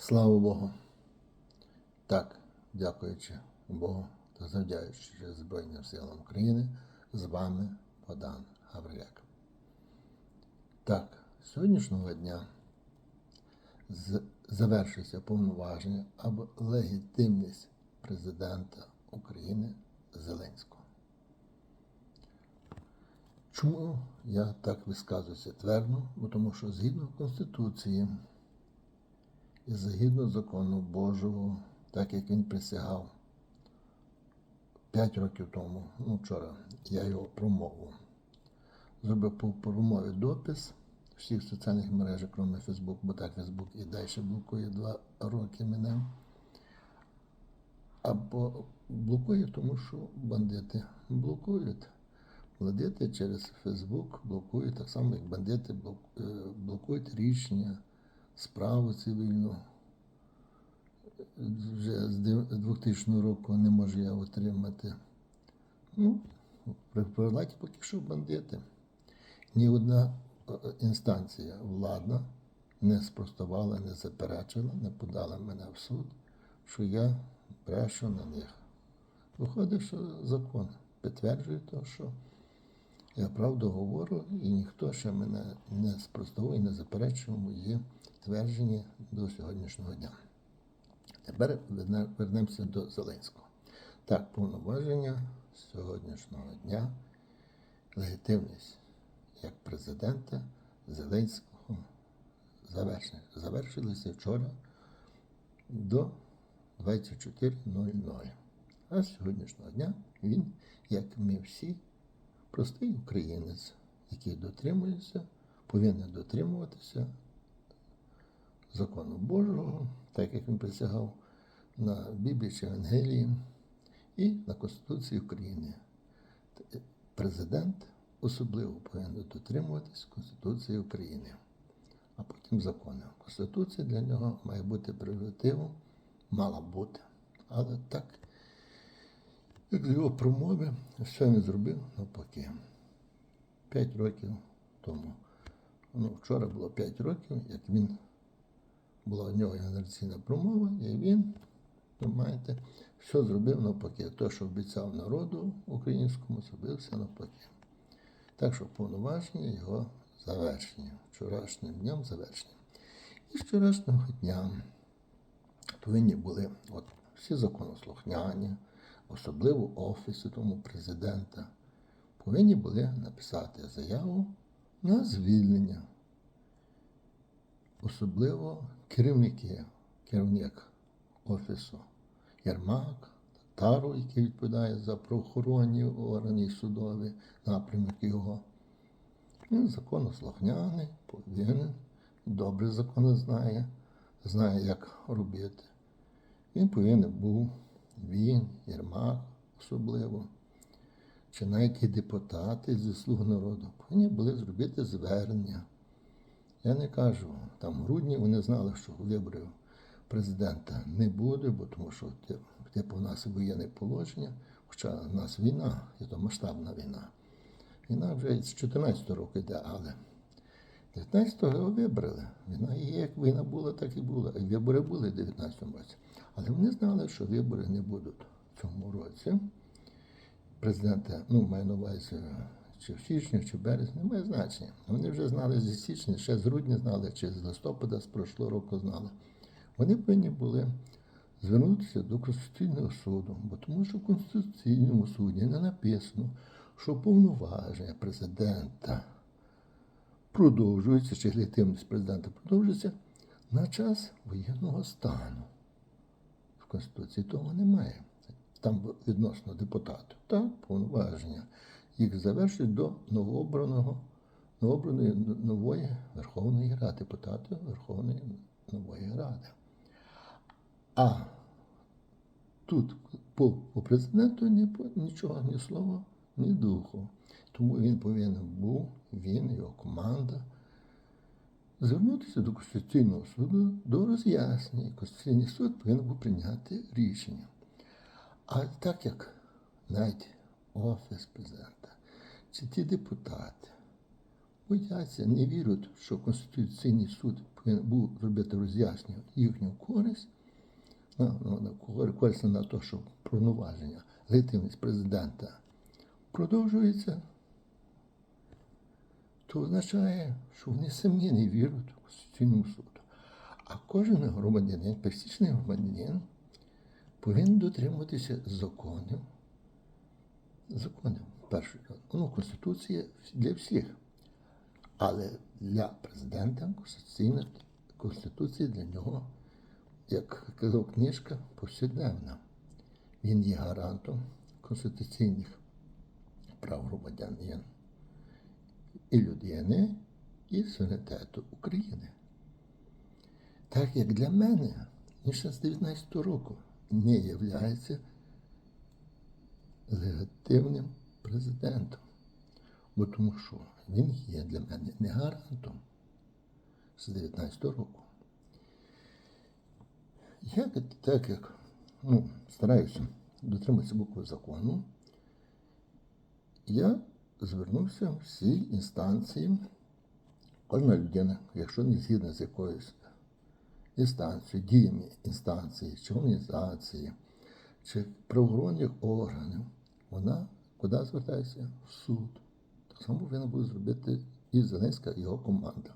Слава Богу. Так, дякуючи Богу та завдячуючи Збройним силам України, з вами Богдан Гавриляк. Так, сьогоднішнього дня завершується повноваження або легітимність президента України Зеленського. Чому я так висказуюся твердо? Бо тому що згідно Конституції і згідно закону Божого, так як він присягав 5 років тому, ну вчора, я його промову. Зробив по промові допис всіх соціальних мережах, крім Фейсбук, бо так Фейсбук і далі блокує два роки мене. Або блокує, тому що бандити блокують. Бандити через Фейсбук блокують, так само, як бандити е, блокують рішення, справу цивільну. Вже з 2000 року не можу я отримати. Ну, при поки що бандити. Ні одна е, інстанція владна не спростувала, не заперечила, не подала мене в суд, що я брешу на них. Виходить, що закон підтверджує те, що я правду говорю, і ніхто ще мене не спростував і не заперечував мої твердження до сьогоднішнього дня. Тепер вернемося до Зеленського. Так, повноваження сьогоднішнього дня, легітимність як президента Зеленського. Завершилися вчора до 24.00. А з сьогоднішнього дня він, як ми всі, простий українець, який дотримується, повинен дотримуватися закону Божого, так як він присягав на Біблії чи Евангелії і на Конституції України. Президент особливо повинен дотримуватись Конституції України, а потім закони. Конституція для нього має бути пріоритетом, мала бути. Але так, як з його промови, що він зробив навпаки. П'ять років тому. Ну, вчора було 5 років, як він була у нього інаугураційна промова, і він, ви маєте, все зробив навпаки. Те, що обіцяв народу українському, зробив все навпаки. Так що повноваження його завершені. Вчорашнім днем завершені. І з вчорашнього дня повинні були от, всі законослухняні, особливо офісу тому президента, повинні були написати заяву на звільнення особливо керівники, керівник офісу Єрмак, Татару, який відповідає за правоохоронні органи судові напрямок його. Він законослухняний, повинен, добре закони знає, знає, як робити. Він повинен був, він, Єрмак особливо, чи навіть і депутати зі слуг народу повинні були зробити звернення. Я не кажу, там в грудні вони знали, що виборів президента не буде, бо тому що ти- типу у нас воєнне положення, хоча в нас війна, і то масштабна війна. Війна вже з 14 року йде, але 19-го його вибрали. Війна є, як війна була, так і була. Вибори були в 19-му році. Але вони знали, що вибори не будуть в цьому році. Президента, ну, маю на увазі, чи в січні, чи в березні, не має значення. Вони вже знали зі січня, ще з грудня знали, чи з листопада з прошлого року знали. Вони повинні були звернутися до Конституційного суду, бо тому що в Конституційному суді не написано, що повноваження президента продовжується, чи легітимність президента продовжується на час воєнного стану. Конституції того немає. Там відносно депутатів. Так, повноваження. Їх завершують до новообраного, новообраної нової Верховної Ради, депутатів Верховної Нової Ради. А тут по, по президенту ні, нічого, ні слова, ні духу. Тому він повинен був, він, його команда, звернутися до Конституційного суду до роз'яснення. Конституційний суд повинен був прийняти рішення. А так як навіть офіс президента чи ті депутати бояться, не вірять, що Конституційний суд повинен був робити роз'яснення їхню користь, на, на користь на те, що повноваження, легітимність президента продовжується, то означає, що вони самі не вірять в Конституційному суду. А кожен громадянин, пересічний громадянин, повинен дотримуватися законів. Законів, першої, ну, Конституція для всіх. Але для президента Конституційна Конституція для нього, як казав книжка, повсякденна. Він є гарантом конституційних прав громадянина і людини, і суверенітету України. Так як для мене він ще з 19 року не являється легітимним президентом. Бо тому що він є для мене не гарантом з 19 року. Я так як ну, стараюся дотриматися букви закону, я звернувся в всі інстанції. Кожна людина, якщо не згідна з якоюсь інстанцією, діями інстанції, чи організації, чи правоохоронних органів, вона куди звертається? В суд. Так само повинна буде зробити і Зеленська, і його команда.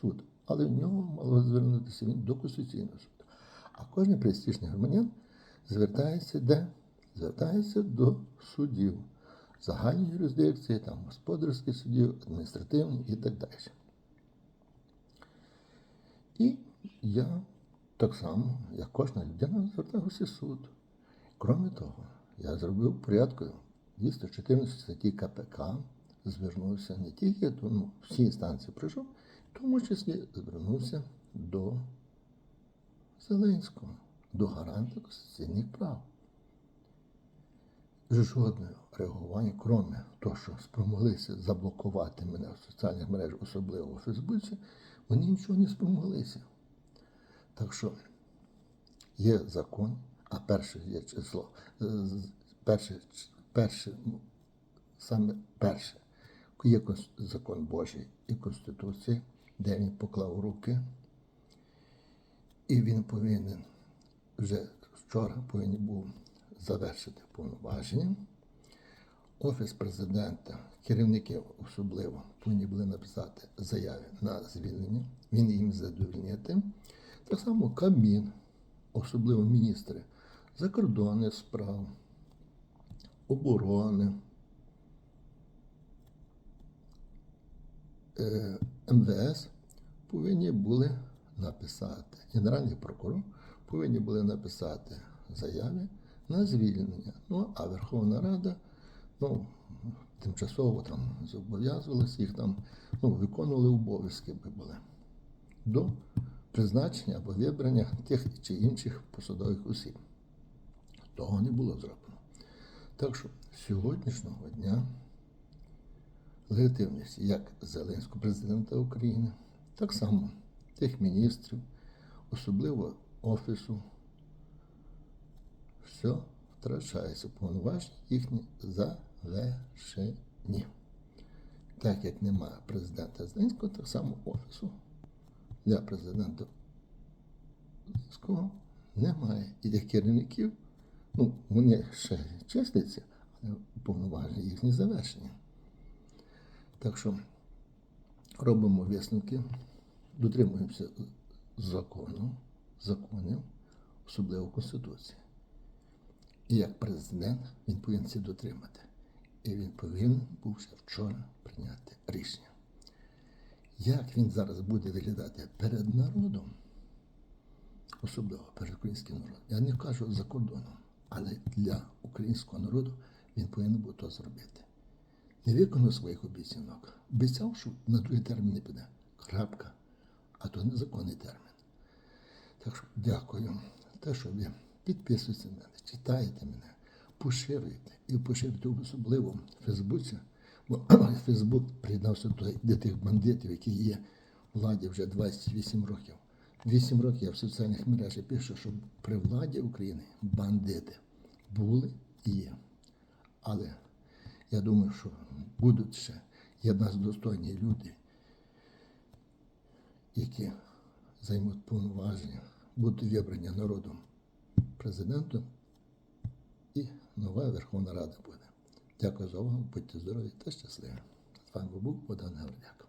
Суд. Але в нього мало звернутися він до Конституційного суду. А кожен престижний громадян звертається де? Звертається до судів. Загальні юрисдикції, там господарських судів, адміністративні і так далі. І я так само, як кожна людина, звертався в суд. Кроме того, я зробив в порядку 214 статті КПК, звернувся не тільки до ну, всі інстанції прийшов, в тому числі звернувся до Зеленського, до гаранта конституційних прав. Жодного реагування, крім того, що спромоглися заблокувати мене в соціальних мережах, особливо у Фейсбуці, вони нічого не спромоглися. Так що є закон, а перше є число. е, Перше, перше, саме перше, є закон Божий і Конституція, де він поклав руки, і він повинен вже вчора повинен був завершити повноваження. Офіс президента, керівники особливо, повинні були написати заяви на звільнення, він їм задовільнити. Так само Кабмін, особливо міністри закордонних справ, оборони, е, МВС повинні були написати, Генеральний прокурор повинні були написати заяви на звільнення. Ну, а Верховна Рада ну, тимчасово там зобов'язувалася їх там, ну, виконували обов'язки би були до призначення або вибрання тих чи інших посадових осіб. Того не було зроблено. Так що сьогоднішнього дня легітимність як Зеленського президента України, так само тих міністрів, особливо Офісу, все втрачається повноваження їхні завершені. Так як немає президента Зеленського, так само Офісу для президента Зеленського немає. І для керівників, ну, вони ще числяться, але повноваження їхні завершені. Так що робимо висновки, дотримуємося закону, законів, особливо Конституції. І як президент він повинен це дотримати. І він повинен був ще вчора прийняти рішення. Як він зараз буде виглядати перед народом, особливо перед українським народом, я не кажу за кордоном, але для українського народу він повинен був то зробити. Не виконав своїх обіцянок. Обіцяв, що на другий термін не піде. Крапка. А то незаконний термін. Так що дякую те, що ви підписуєтеся на мене, читаєте мене, поширюєте. І поширюєте особливо в Фейсбуці, бо Фейсбук приєднався до, тих бандитів, які є владі вже 28 років. 8 років я в соціальних мережах пишу, що при владі України бандити були і є. Але я думаю, що будуть ще є нас достойні люди, які займуть повноваження, будуть вибрані народом президентом, і нова Верховна Рада буде. Дякую за увагу, будьте здорові та щасливі. З вами був Богдан Гавриляк.